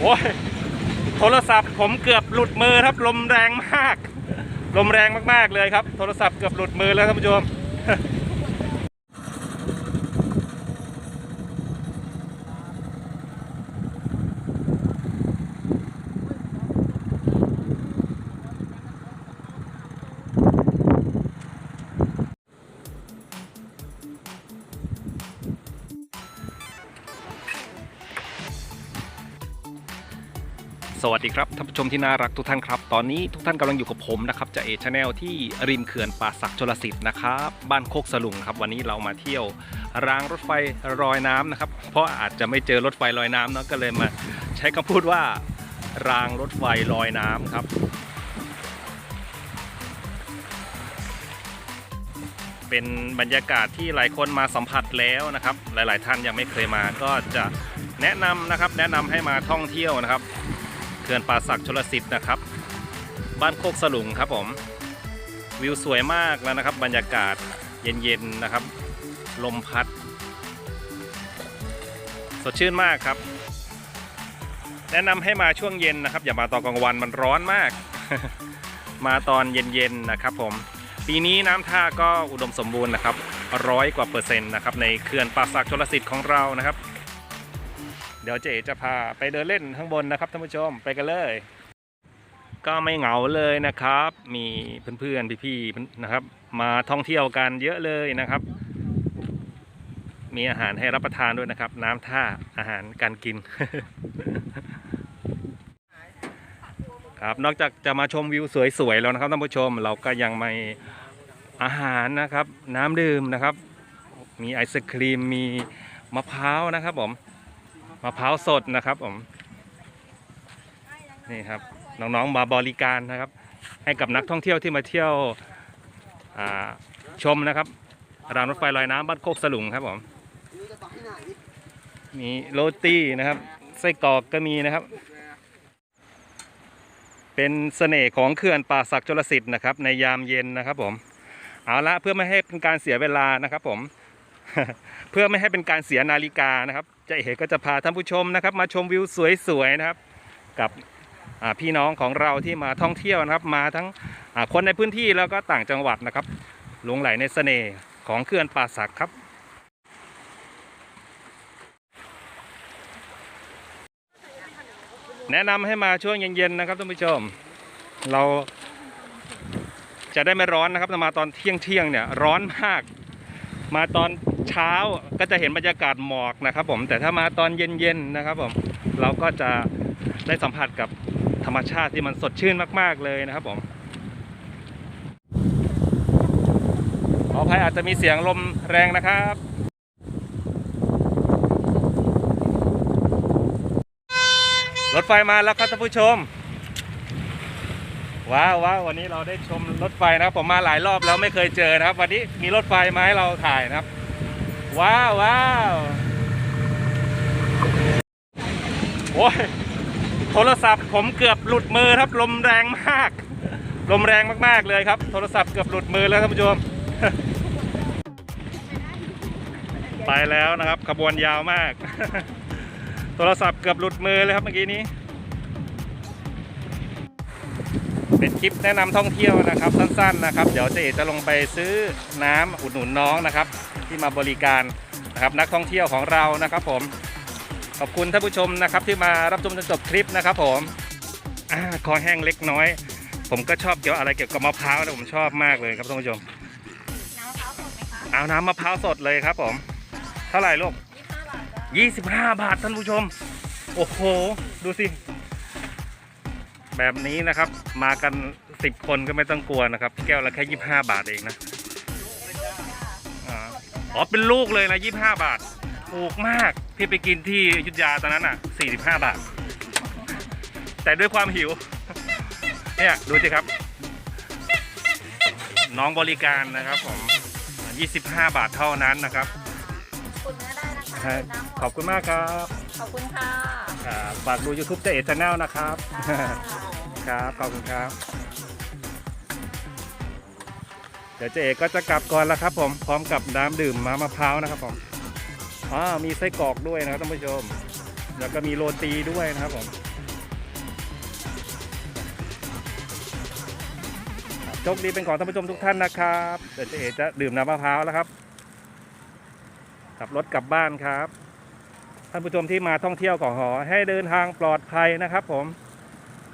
โอ้ยโทรศัพท์ผมเกือบหลุดมือครับ ลมแรงมาก ลมแรงมากๆเลยครับ โทรศัพท์เกือบหลุดมือแล้วท่านผู้ชม สวัสดีครับท่านผู้ชมที่น่ารักทุกท่านครับ ตอนนี้ทุกท่านกำลังอยู่กับผมนะครับจะเอชแนลที่ริมเขื่อนป่าศักดิ์ชลสิทธิ์นะครับบ้านโคกสลุงครับวันนี้เรามาเที่ยวรางรถไฟลอยน้ำนะครับเพราะอาจจะไม่เจอรถไฟลอยน้ำเนาะก็เลยมาใช้คำพูดว่ารางรถไฟลอยน้ำครับ เป็นบรรยากาศที่หลายคนมาสัมผัสแล้วนะครับ หลาย ๆ ท่านยังไม่เคยมาก็จะแนะนำนะครับแนะนำให้มาท่องเที่ยวนะครับ เขื่อนป่าศักชลสิทธิ์นะครับ บ้านโคกสลุงครับผม วิวสวยมากแล้วนะครับ บรรยากาศเย็นๆนะครับ ลมพัด สดชื่นมากครับ แนะนำให้มาช่วงเย็นนะครับ อย่ามาตอนกลางวันมันร้อนมาก มาตอนเย็นๆนะครับผมปีนี้น้ำท่าก็อุดมสมบูรณ์นะครับร้อยกว่าเปอร์เซ็นต์นะครับในเขื่อนป่าศักชลสิทธิ์ของเรานะครับ เดี๋ยวเจ๊จะพาไปเดินเล่นข้างบนนะครับท่านผู้ชมไปกันเลย ก็ไม่เหงาเลยนะครับ มีเพื่อนๆพี่ๆนะครับ มาท่องเที่ยวกันเยอะเลยนะครับ มีอาหารให้รับประทานด้วยนะครับ น้ำท่าอาหารการกินครับนอกจากจะมาชมวิวสวยๆแล้วนะครับท่านผู้ชมเราก็ยังมีอาหารนะครับ น้ำดื่มนะครับ มีไอศครีมมีมะพร้าวนะครับผม มะพร้าวสดนะครับผมนี่ครับน้องๆมาบริการนะครับ ให้กับนักท่องเที่ยวที่มาเที่ยวชมนะครับรางรถไฟลอยน้ำบ้านโคกสลุงครับผมมีโรตีนะครับไส้กรอกก็มีนะครับ เป็นเสน่ห์ของเขื่อนป่าศักดิ์ชลสิทธิ์นะครับในยามเย็นนะครับผมเอาละเพื่อไม่ให้เป็นการเสียเวลานะครับผม เพื่อไม่ให้เป็นการเสียนาฬิกานะครับจะเอกก็จะพาท่านผู้ชมนะครับ มาชมวิวสวยๆนะครับ กับพี่น้องของเราที่มาท่องเที่ยวนะครับ มาทั้งคนในพื้นที่แล้วก็ต่างจังหวัดนะครับหลงไหลในเสน่ห์ของเขื่อนป่าศักครับแนะนำให้มาช่วงเย็นๆนะครับท่านผู้ชม เราจะได้ไม่ร้อนนะครับมาตอนเที่ยงเที่ยงๆเนี่ยร้อนมาก มาตอนเช้าก็จะเห็นบรรยากาศหมอกนะครับ ผมแต่ถ้ามาตอนเย็นๆนะครับ ผมเราก็จะได้สัมผัสกับธรรมชาติที่มันสดชื่นมาก ๆเลยนะครับผมขออภัยอาจจะมีเสียงลมแรงนะครับรถไฟมาแล้วครับท่านผู้ชม ว้าวว้าววันนี้เราได้ชมรถไฟนะครับ ผมมาหลายรอบแล้วไม่เคยเจอนะครับ วันนี้มีรถไฟมาให้เราถ่ายนะครับ ว้าวว้าวโอ้ยโทรศัพท์ผมเกือบหลุดมือครับ ลมแรงมาก ลมแรงมากๆเลยครับ โทรศัพท์เกือบหลุดมือแล้วท่านผู้ชมไปแล้วนะครับ ขบวนยาวมาก โทรศัพท์เกือบหลุดมือเลยครับเมื่อกี้นี้ คลิปแนะนำท่องเที่ยวนะครับสั้นๆนะครับ เดี๋ยวเจเอกจะลงไปซื้อน้ำอุดหนุนน้องนะครับ ที่มาบริการนะครับนักท่องเที่ยวของเรานะครับ ผมขอบคุณท่านผู้ชมนะครับ ที่มารับชมจนจบคลิปนะครับ ผมอาคอแห้งเล็กน้อย ผมก็ชอบเกี่ยวอะไรเกี่ยวกับมะพร้าวนะผมชอบมากเลยครับท่านผู้ชมเอาน้ำมะพร้าวสดเลยครับ ผม เท่าไหร่ลูก25 บาทท่านผู้ชม โอ้โห ดูสิ แบบนี้นะครับ มากัน 10 คนก็ไม่ต้องกลัวนะครับ แก้วละแค่ 25 บาทเองนะอ่าอ๋อเป็นลูกเลยนะ 25 บาท ถูกมากพี่ไปกินที่อยุทธยาตอนนั้นอะ 45 บาท แต่ด้วยความหิว เนี่ยดูสิครับ น้องบริการนะครับผม 25 บาทเท่านั้นนะครับคุณเนื้อได้นะครัคะบน้ำขอบคุณมากครับ ขอบคุณค่ะอ่าฝากดู YouTube เจเอชแนลนะครับ ครับ ขอบคุณครับ เดี๋ยวเจ๊อกก็จะกลับก่อนแล้วครับผม พร้อมกับน้ำดื่มมะมะพร้าวนะครับผมอ่ามีไส้กรอกด้วยนะครับท่านผู้ชม แล้วก็มีโรตีด้วยนะครับผมโชคดีเป็นของท่านผู้ชมทุกท่านนะครับ เดี๋ยวเจ๊อกจะดื่มน้ำมะพร้าวแล้วครับ ขับรถกลับบ้านครับ ท่านผู้ชมที่มาท่องเที่ยวของหอให้เดินทางปลอดภัยนะครับผม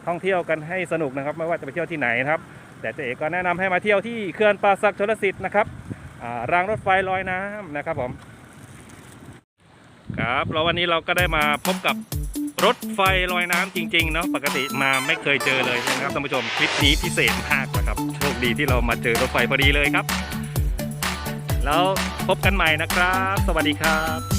ท่องเที่ยวกันให้สนุกนะครับ ไม่ว่าจะไปเที่ยวที่ไหนนะครับ แต่เจ๊เอ๋ก็แนะนำให้มาเที่ยวที่เขื่อนป่าสักชลสิทธิ์นะครับรางรถไฟลอยน้ำนะครับผมครับแล้ววันนี้เราก็ได้มาพบกับรถไฟลอยน้ำจริงๆเนาะปกติมาไม่เคยเจอเลยนะครับท่านผู้ชมทริปนี้พิเศษมากนะครับโชคดีที่เรามาเจอรถไฟพอดีเลยครับ แล้วพบกันใหม่นะครับ สวัสดีครับ